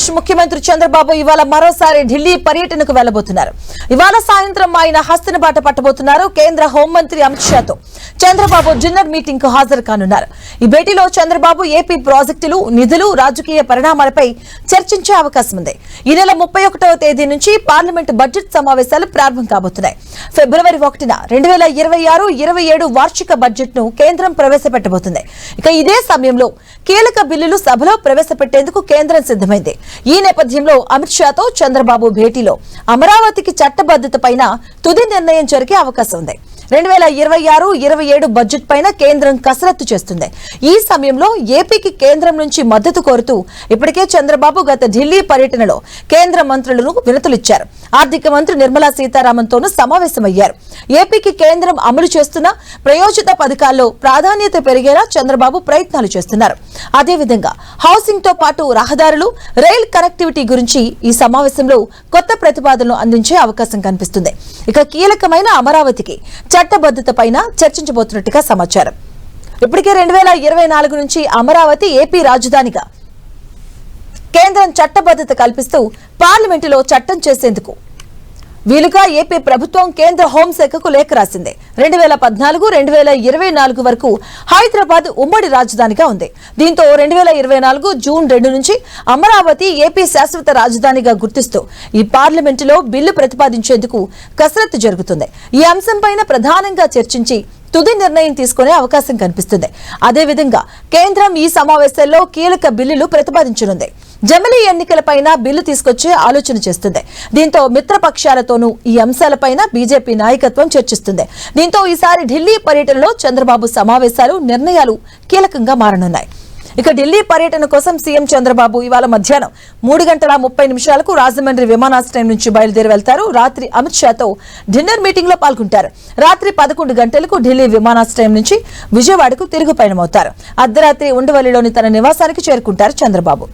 ఆంధ్రప్రదేశ్ ముఖ్యమంత్రి చంద్రబాబు ఇవాళ మరోసారి ఢిల్లీ పర్యటనకు వెళ్ళబోతున్నారు ఇవాళ సాయంత్రం ఆయన హస్తిన బాట పట్టబోతున్నారు కేంద్ర హోంమంత్రి అమిత్ షాతో. చంద్రబాబు డిన్నర్ మీటింగ్కు హాజరు కానున్నారు. ఈ భేటీలో చంద్రబాబు ఏపీ ప్రాజెక్టులు నిధులు రాజకీయ పరిణామాలపై చర్చించే అవకాశం ఉంది. ఈ నెల ముప్పై ఒకటవ తేదీ నుంచి పార్లమెంటు బడ్జెట్ సమావేశాలు ప్రారంభం కాబోతున్నాయి. ఫిబ్రవరి ఒకటిన రెండు వేల ఇరవై ఆరు ఇరవై ఏడు వార్షిక బడ్జెట్ను కేంద్రం ప్రవేశపెట్టబోతుంది. ఇక ఇదే సమయంలో కీలక బిల్లులు సభలో ప్రవేశపెట్టేందుకు కేంద్రం సిద్ధమైంది. ఈ నేపథ్యంలో అమిత్ షాతో చంద్రబాబు భేటీలో అమరావతికి చట్టబద్దత పైన తుది నిర్ణయం జరిగే అవకాశం ఉంది. రెండు వేల ఇరవై ఆరు ఇరవై ఏడు బడ్జెట్ పైన కేంద్రం కసరత్తు చేస్తుంది. ఈ సమయంలో ఏపీకి కేంద్రం నుంచి మద్దతు కోరుతూ ఇప్పటికే చంద్రబాబు గత ఢిల్లీ పర్యటనలో కేంద్ర మంత్రులను వినతులిచ్చారు. ఆర్థిక మంత్రి నిర్మలా సీతారామన్తోనూ సమావేశమయ్యారు. ఏపీకి కేంద్రం అమలు చేస్తున్న ప్రయోజిత పథకాల్లో ప్రాధాన్యత పెరిగేలా చంద్రబాబు ప్రయత్నాలు చేస్తున్నారు. అదేవిధంగా హౌసింగ్తో పాటు రహదారులు రైల్ కనెక్టివిటీ గురించి ఈ సమావేశంలో కొత్త ప్రతిపాదనలు అందించే అవకాశం కనిపిస్తుంది. ఇక కీలకమైన అమరావతికి చట్టబద్దత పైన చర్చించబోతున్నట్టుగా సమాచారం. ఇప్పటికే రెండు వేల ఇరవై నాలుగు నుంచి అమరావతి ఏపీ రాజధానిగా కేంద్రం చట్టబద్దత కల్పిస్తూ పార్లమెంటులో చట్టం చేసేందుకు వీలుగా ఏపీ ప్రభుత్వం కేంద్ర హోంశాఖకు లేఖ రాసింది. రెండు వేల పద్నాలుగు రెండు వేల ఇరవై నాలుగు వరకు హైదరాబాద్ ఉమ్మడి రాజధానిగా ఉంది. దీంతో రెండు వేల ఇరవై నాలుగు జూన్ రెండు నుంచి అమరావతి ఏపీ శాశ్వత రాజధానిగా గుర్తిస్తూ ఈ పార్లమెంటులో బిల్లు ప్రతిపాదించేందుకు కసరత్తు జరుగుతుంది. ఈ అంశంపైన ప్రధానంగా చర్చించి తుది నిర్ణయం తీసుకునే అవకాశం కనిపిస్తుంది. అదేవిధంగా కేంద్రం ఈ సమావేశాల్లో కీలక బిల్లులు ప్రతిపాదించనుంది. జమిలీ ఎన్నికలపైన బిల్లు తీసుకొచ్చే ఆలోచన చేస్తుంది. దీంతో మిత్రపక్షాలతోనూ ఈ అంశాలపైన బీజేపీ నాయకత్వం చర్చిస్తుంది. దీంతో ఈసారి ఢిల్లీ పర్యటనలో చంద్రబాబు సమావేశాలు నిర్ణయాలు కీలకంగా మారనున్నాయి. ఇక ఢిల్లీ పర్యటన కోసం సీఎం చంద్రబాబు ఇవాళ మధ్యాహ్నం మూడు గంటల ముప్పై నిమిషాలకు రాజమండ్రి విమానాశ్రయం నుంచి బయలుదేరి వెళ్తారు. రాత్రి అమిత్ షాతో డిన్నర్ మీటింగ్లో పాల్గొంటారు. రాత్రి పదకొండు గంటలకు ఢిల్లీ విమానాశ్రయం నుంచి విజయవాడకు తిరుగు పయనమవుతారు అర్ధరాత్రి ఉండవల్లిలోని తన నివాసానికి చేరుకుంటారు చంద్రబాబు.